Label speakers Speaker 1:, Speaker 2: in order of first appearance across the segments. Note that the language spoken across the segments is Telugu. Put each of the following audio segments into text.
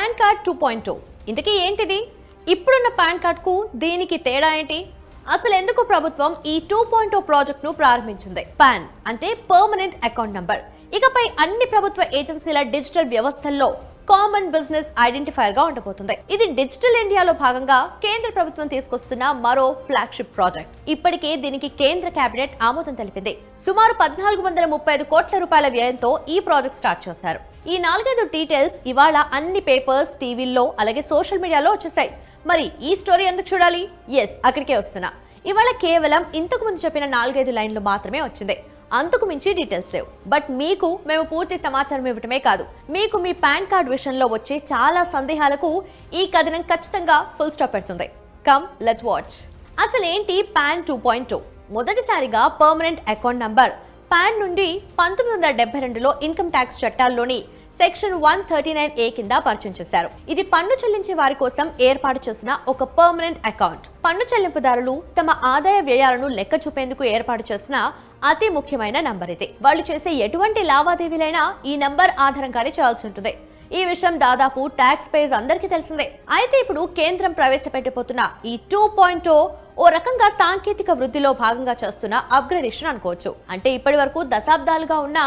Speaker 1: PAN card two point two ఇంతకీ ఏంటిది? ఇప్పుడున్న పాన్ కార్డ్కు దీనికి తేడా ఏంటి? అసలు ఎందుకు ప్రభుత్వం ఈ టూ పాయింట్ టూ ప్రాజెక్ట్ను ప్రారంభించింది? పాన్ అంటే పర్మనెంట్ అకౌంట్ నంబర్. ఇకపై అన్ని ప్రభుత్వ ఏజెన్సీల డిజిటల్ వ్యవస్థల్లో కామన్ బిజినెస్ ఐడెంటిఫైర్గా ఉండబోతుంది. ఇది డిజిటల్ ఇండియాలో భాగంగా కేంద్ర ప్రభుత్వం తీసుకొస్తున్న మరో ఫ్లాగ్షిప్ ప్రాజెక్ట్. ఇప్పటికే దీనికి కేంద్ర కేబినెట్ ఆమోదం తెలిపింది. సుమారు పద్నాలుగు వందల ముప్పై ఐదు కోట్ల రూపాయల వ్యయంతో ఈ ప్రాజెక్ట్ స్టార్ట్ చేశారు. ఈ నాలుగైదు డీటెయిల్స్ ఇవాళ అన్ని పేపర్స్ టీవీల్లో అలాగే సోషల్ మీడియాలో వచ్చేసాయి. మరి ఈ స్టోరీ ఎందుకు చూడాలి? ఎస్ అక్కడికే వస్తున్నా. ఇవాళ కేవలం ఇంతకు ముందు చెప్పిన నాలుగైదు లైన్లు మాత్రమే వచ్చింది. అంతకు మించి డీటెయిల్స్ లేవు. బట్ మీకు మేము పూర్తి సమాచారం ఇవ్వటమే కాదు. మీకు మీ పాన్ కార్డ్ విషయంలో వచ్చే చాలా సందేహాలకు ఈ కథనం ఖచ్చితంగా ఫుల్ స్టాప్ పెడుతుంది. కమ్ లెట్స్ వాచ్ అసలు ఏంటి పాన్ టూ పాయింట్ టూ మొదటిసారిగా పర్మనెంట్ అకౌంట్ నంబర్ పాన్ నుండి పంతొమ్మిది వందల డెబ్బై రెండులో income tax చట్టాల్లోని section one thirty nine A కింద పరిచయం చేశారు. ఇది పన్ను చెల్లించే వారి కోసం ఏర్పాటు చేసిన ఒక పర్మనెంట్ అకౌంట్ పన్ను చెల్లింపుదారులు తమ ఆదాయ వ్యయాలను లెక్క చూపేందుకు ఏర్పాటు చేసిన అతి ముఖ్యమైన నంబర్ ఇది. వాళ్ళు చేసే ఎటువంటి లావాదేవీలైనా ఈ నంబర్ ఆధారంగానే చేయాల్సి ఉంటుంది. ఈ విషయం దాదాపు ట్యాక్స్ పేజ్ అందరికీ తెలిసిందే. అయితే ఇప్పుడు కేంద్రం ప్రవేశపెట్టబోతున్న ఈ టూ పాయింట్ oh ఓ రకంగా సాంకేతిక వృద్ధిలో భాగంగా చేస్తున్న అప్గ్రేడేషన్ అనుకోవచ్చు. అంటే ఇప్పటి వరకు దశాబ్దాలుగా ఉన్న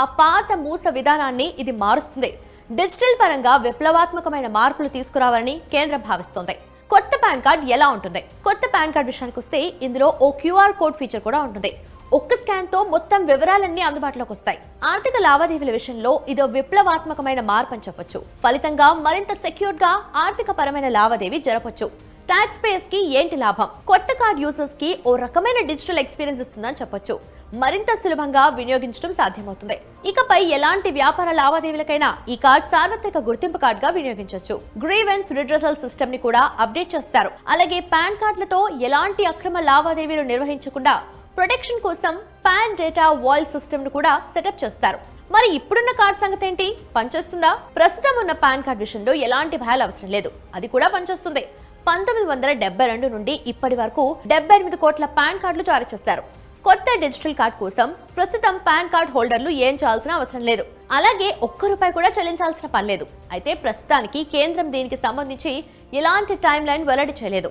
Speaker 1: ఆ పాత మూస విధానాన్ని ఇది మారుస్తుంది. డిజిటల్ పరంగా విప్లవాత్మకమైన మార్పులు తీసుకురావాలని కేంద్రం భావిస్తోంది. కొత్త పాన్ కార్డ్ ఎలా ఉంటుంది? కొత్త పాన్ కార్డ్ విషయానికి వస్తే ఇందులో ఓ క్యూఆర్ కోడ్ ఫీచర్ కూడా ఉంటుంది. ఒక్క స్కాన్తో మొత్తం వివరాలన్నీ అందుబాటులోకి వస్తాయి. ఆర్థిక లావాదేవీల విషయంలో ఇదో విప్లవాత్మకమైన మార్పు అని చెప్పొచ్చు. ఫలితంగా మరింత సెక్యూర్డ్గా ఆర్థిక పరమైన లావాదేవీ జరపొచ్చు. ట్యాక్స్ పేయర్స్కి ఏంటి లాభం? కొత్త కార్డ్ యూజర్స్కి ఓ రకమైన డిజిటల్ ఎక్స్పీరియన్స్ ఇస్తుందని చెప్పొచ్చు. మరింత సులభంగా వినియోగించడం సాధ్యమవుతుంది. ఇకపై ఎలాంటి వ్యాపార లావాదేవీలకైనా ఈ కార్డ్ సార్వత్రిక గుర్తింపు కార్డ్గా వినియోగించవచ్చు గ్రీవెన్స్ రిడ్రసల్ సిస్టమ్ని కూడా అప్డేట్ చేస్తారు. అలాగే పాన్ కార్డులతో ఎలాంటి అక్రమ లావాదేవీలు నిర్వహించకుండా ప్రొటెక్షన్ కోసం పాన్ డేటా వాల్ సిస్టమ్ కూడా సెటప్ చేస్తారు. మరి ఇప్పుడున్న కార్డ్ సంగతి ఏంటి పనిచేస్తుందా? ప్రస్తుతం ఉన్న పాన్ కార్డ్ విషయంలో ఎలాంటి భయాలు అవసరం లేదు. అది కూడా పనిచేస్తుంది. పంతొమ్మిది వందల డెబ్బై రెండు నుండి ఇప్పటి వరకు డెబ్బై ఎనిమిది కోట్ల పాన్ కార్డులు జారీ చేశారు. కొత్త డిజిటల్ కార్డ్ కోసం ప్రస్తుతం పాన్ కార్డ్ హోల్డర్లు ఏం చేయాల్సిన అవసరం లేదు. అలాగే ఒక్క రూపాయి కూడా చెల్లించాల్సిన పని లేదు. అయితే ప్రస్తుతానికి కేంద్రం దీనికి సంబంధించి ఎలాంటి టైం లైన్ వెల్లడి చేయలేదు.